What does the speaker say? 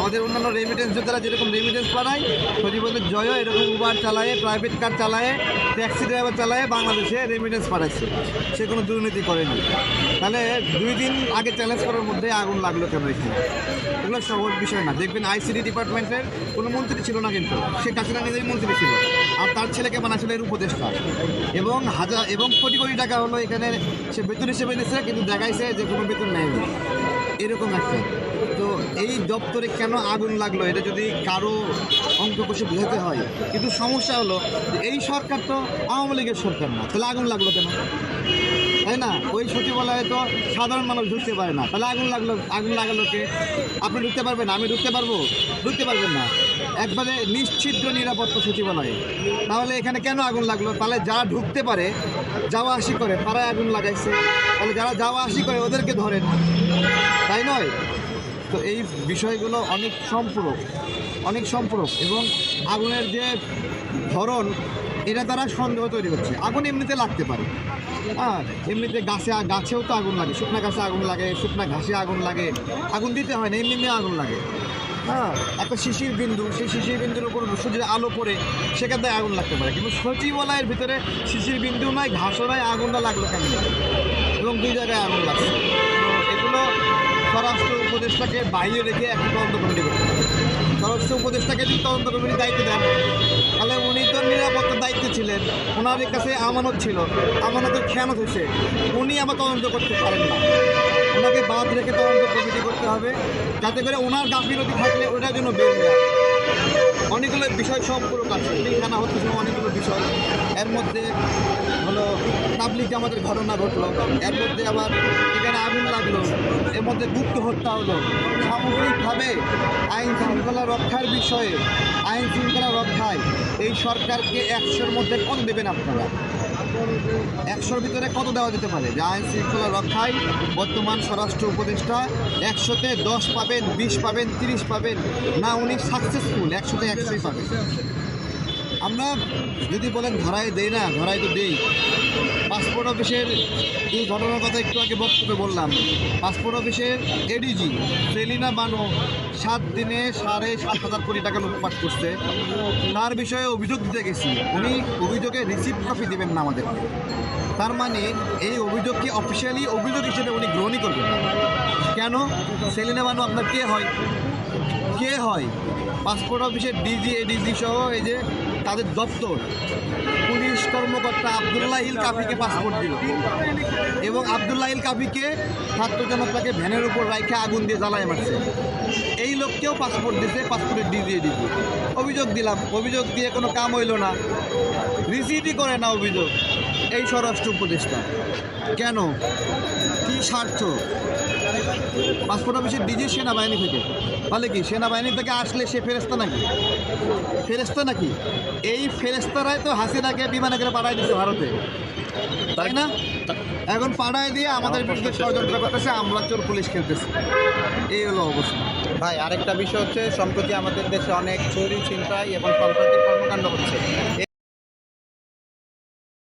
আমাদের অন্যান্য রেমিটেন্স যোদ্ধারা যেরকম রেমিটেন্স পাঠায় সচিবালয় জয় এরকম উবার চালায় প্রাইভেট কার চালায় ট্যাক্সি ড্রাইভার চালায়, বাংলাদেশে রেমিটেন্স পাঠাচ্ছে। সে কোনো দুর্নীতি করেনি। তাহলে দুই দিন আগে চ্যালেঞ্জ করার মধ্যে আগুন লাগল কেন এখানে? এগুলো সহজ বিষয় না। দেখবেন আইসিডি ডিপার্টমেন্টের কোনো মন্ত্রী ছিল না কিন্তু, শেখ হাসিনা নিজেই মন্ত্রী ছিল। আর তার ছেলেকে বানাছিল এর উপদেষ্টা। এবং হাজার, এবং কোটি কোটি টাকা হলো এখানে সে বেতন হিসেবে নিচ্ছে কিন্তু দেখাইছে যে কোনো বেতন নেয়নি। এরকম একটা। তো এই দপ্তরে কেন আগুন লাগল? এটা যদি কারও অঙ্ক কষে বোঝাতে হয়। কিন্তু সমস্যা হলো এই সরকার তো আওয়ামী লীগের সরকার না। তাহলে আগুন লাগল কেন? তাই না? ওই সচিবালয়ে তো সাধারণ মানুষ ঢুকতে পারে না। তাহলে আগুন লাগল, আগুন লাগালো কে? আপনি ঢুকতে পারবেন? আমি ঢুকতে পারব? ঢুকতে পারবেন না। একবারে নিশ্চিদ্র নিরাপত্তা সচিবালয়ে। তাহলে এখানে কেন আগুন লাগল? তাহলে যারা ঢুকতে পারে যাওয়া আসি করে তারাই আগুন লাগাইছে। তাহলে যারা যাওয়া আসি করে, ওদেরকে ধরেন। তাই নয়? তো এই বিষয়গুলো অনেক সম্পূরক অনেক সম্পূরক এবং আগুনের যে ধরন, এটা তারা সন্দেহ তৈরি হচ্ছে আগুন এমনিতে লাগতে পারে। হ্যাঁ এমনিতে গাছে, গাছেও তো আগুন লাগে। শুকনা গাছে আগুন লাগে, শুকনা ঘাসে আগুন লাগে। আগুন দিতে হয় না এমনি এমনি আগুন লাগে। হ্যাঁ একটা শিশির বিন্দু, সেই শিশির বিন্দুর উপর সূর্যের আলো পড়ে সেখান থেকে আগুন লাগতে পারে। কিন্তু সচিবালয়ের ভিতরে শিশির বিন্দু নাই ঘাসও নাই আগুনটা লাগল কেন? এবং দুই জায়গায় আগুন লাগছে। এগুলো স্বরাষ্ট্র উপদেষ্টাকে বাইরে রেখে একটা তদন্ত কমিটি করতে হবে স্বরাষ্ট্র উপদেষ্টাকে যদি তদন্ত কমিটির দায়িত্ব দেন, তাহলে উনি তো নিরাপত্তার দায়িত্বে ছিলেন ওনার কাছে আমানত ছিল। আমানতের খেয়ানত হয়েছে। উনি আবার তদন্ত করতে পারেন না। ওনাকে বাদ রেখে তদন্ত কমিটি করতে হবে। যাতে করে ওনার গাফিলতি থাকলে ওটার জন্য বের হয়ে। অনেকগুলো বিষয় সম্পূরক আছে পিলখানা হচ্ছে অনেকগুলো বিষয়। এর মধ্যে হলো তাবলিক আমাদের ঘটনা ঘটলো। এর মধ্যে আবার এখানে আগুন লাগল। এর মধ্যে গুপ্ত হত্যা হলো। সামগ্রিকভাবে আইন শৃঙ্খলা রক্ষার বিষয়ে আইন শৃঙ্খলা রক্ষায় এই সরকারকে একশোর মধ্যে কোন দেবেন আপনারা। একশোর ভিতরে কত দেওয়া যেতে পারে? যে আইন শৃঙ্খলা রক্ষায় বর্তমান স্বরাষ্ট্র উপদেষ্টা একশোতে দশ পাবেন, বিশ পাবেন, তিরিশ পাবেন। না, উনি সাকসেসফুল একশোতে একশোই পাবেন। আমরা যদি বলেন ধরায় দেই না, ধরায় তো দেই। পাসপোর্ট অফিসের এই ঘটনার কথা একটু আগে বক্তব্যে বললাম। পাসপোর্ট অফিসের এডিজি সেলিনা বানো সাত দিনে সাড়ে সাত হাজার কোটি টাকা লুটপাট করছে। তার বিষয়ে অভিযোগ দিতে গেছি। উনি অভিযোগে রিসিভ কপি দেবেন না আমাদের তার মানে এই অভিযোগকে অফিসিয়ালি অভিযোগ হিসেবে উনি গ্রহণই করবেন কেন? সেলিনা বানু আপনার কে হয়? কে হয়? পাসপোর্ট অফিসের ডিজি এডিজি সহ এই যে তাদের দপ্তর পুলিশ কর্মকর্তা আবদুল্লাহ ইল কাফিকে পাসপোর্ট দিল। এবং আবদুল্লাহ ইল কাফিকে ছাত্র জনতাকে ভ্যানের উপর রাইখে আগুন দিয়ে জ্বালায় মারছে। এই লোককেও পাসপোর্ট দিছে পাসপোর্টের ডিজি এডিজি অভিযোগ দিলাম, অভিযোগ দিয়ে কোনো কাম হইল না। রিসিভই করে না অভিযোগ। এই স্বরাষ্ট্র উপদেষ্টা। কেন? কী স্বার্থ? পাসপোর্ট অফিসের ডিজি সেনাবাহিনী থেকে। তাহলে কি সেনাবাহিনী থেকে আসলে সে ফেরেস্তা নাকি? ফেরেস্তা নাকি? এই ফেরেস্তারাই তো হাসিনাকে বিমানে করে পাঠাই দিচ্ছে ভারতে। তাই না? এখন পাঠায় দিয়ে আমাদের বিরুদ্ধে ষড়যন্ত্র করতেছে আমরা চোর পুলিশ খেলতেছি। এই হলো অবস্থা। ভাই আরেকটা বিষয় হচ্ছে সম্প্রতি আমাদের দেশে অনেক চুরি ছিনতাই এবং সন্ত্রাসী কর্মকাণ্ড হচ্ছে।